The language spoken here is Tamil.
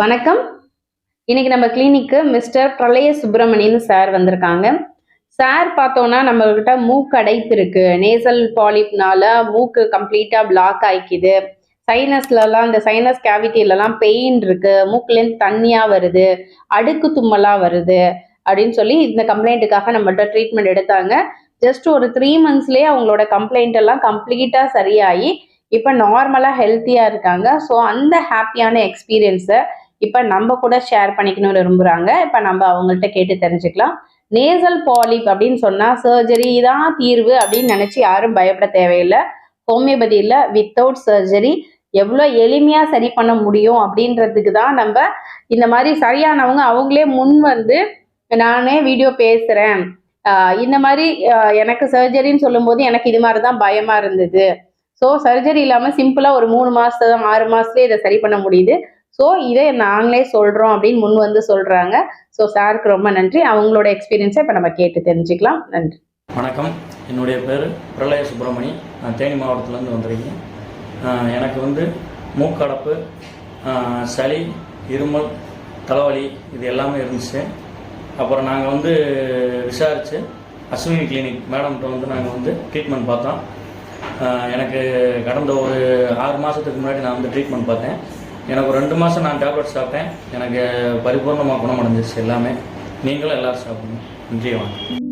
வணக்கம். இன்னைக்கு நம்ம கிளினிக்கு மிஸ்டர் பிரளய சுப்பிரமணியன் சார் வந்திருக்காங்க. சார் பார்த்தோன்னா நம்மகிட்ட மூக்கு அடைப்பு இருக்கு நேசல் பாலிப்னால மூக்கு கம்ப்ளீட்டாக பிளாக் ஆயிக்குது. சைனஸ்லலாம் இந்த சைனஸ் கேவிட்டிலலாம் பெயின் இருக்கு. மூக்குலேருந்து தண்ணியாக வருது. அடுக்கு தும்மலாக வருது. அப்படின்னு சொல்லி இந்த கம்ப்ளைண்ட்டுக்காக நம்மள்ட்ட ட்ரீட்மெண்ட் எடுத்தாங்க. ஜஸ்ட் ஒரு த்ரீ மந்த்ஸ்லேயே அவங்களோட கம்ப்ளைண்ட் எல்லாம் கம்ப்ளீட்டாக சரியாகி இப்போ நார்மலாக ஹெல்த்தியாக இருக்காங்க. ஸோ அந்த ஹாப்பியான எக்ஸ்பீரியன்ஸை இப்போ நம்ம கூட ஷேர் பண்ணிக்கணும்னு விரும்புகிறாங்க இப்போ நம்ம அவங்கள்ட்ட கேட்டு தெரிஞ்சுக்கலாம். நேசல் பாலிப் அப்படின்னு சொன்னால் சர்ஜரி தான் தீர்வு அப்படின்னு நினச்சி யாரும் பயப்பட தேவையில்லை. ஹோமியோபதியில் வித்தவுட் சர்ஜரி எவ்வளோ எளிமையாக சரி பண்ண முடியும் அப்படின்றதுக்கு தான் நம்ம இந்த மாதிரி சரியானவங்க அவங்களே முன் வந்து நானே வீடியோ பேசுகிறேன் இந்த மாதிரி எனக்கு சர்ஜரின்னு சொல்லும்போது எனக்கு இது மாதிரி தான் பயமாக இருந்தது. ஸோ சர்ஜரி இல்லாமல் சிம்பிளாக ஒரு மூணு மாதம் ஆறு மாதத்துலேயே இதை சரி பண்ண முடியுது. ஸோ இதை நாங்களே சொல்கிறோம் அப்படின்னு முன் வந்து சொல்கிறாங்க ஸோ சாருக்கு ரொம்ப நன்றி. அவங்களோட எக்ஸ்பீரியன்ஸை இப்போ நம்ம கேட்டு தெரிஞ்சுக்கலாம். நன்றி. வணக்கம். என்னுடைய பேர் பிரளய சுப்பிரமணி. நான் தேனி மாவட்டத்துலேருந்து வந்திருக்கேன். எனக்கு வந்து மூக்கடப்பு சளி இருமல் தலைவலி இது எல்லாமே இருந்துச்சு. அப்புறம் நாங்கள் வந்து விசாரித்து அஸ்வினி கிளினிக் மேடம்கிட்ட வந்து நாங்கள் வந்து ட்ரீட்மெண்ட் பார்த்தோம். எனக்கு கடந்த ஒரு ஆறு மாதத்துக்கு முன்னாடி நான் வந்து ட்ரீட்மெண்ட் பார்த்தேன். எனக்கு ஒரு ரெண்டு மாதம் நான் டேப்லெட் சாப்பிட்டேன். எனக்கு பரிபூர்ணமாக குணமடைஞ்சிருச்சு எல்லாமே. நீங்களும் எல்லோரும் சாப்பிடுங்க. நன்றி வணக்கம்.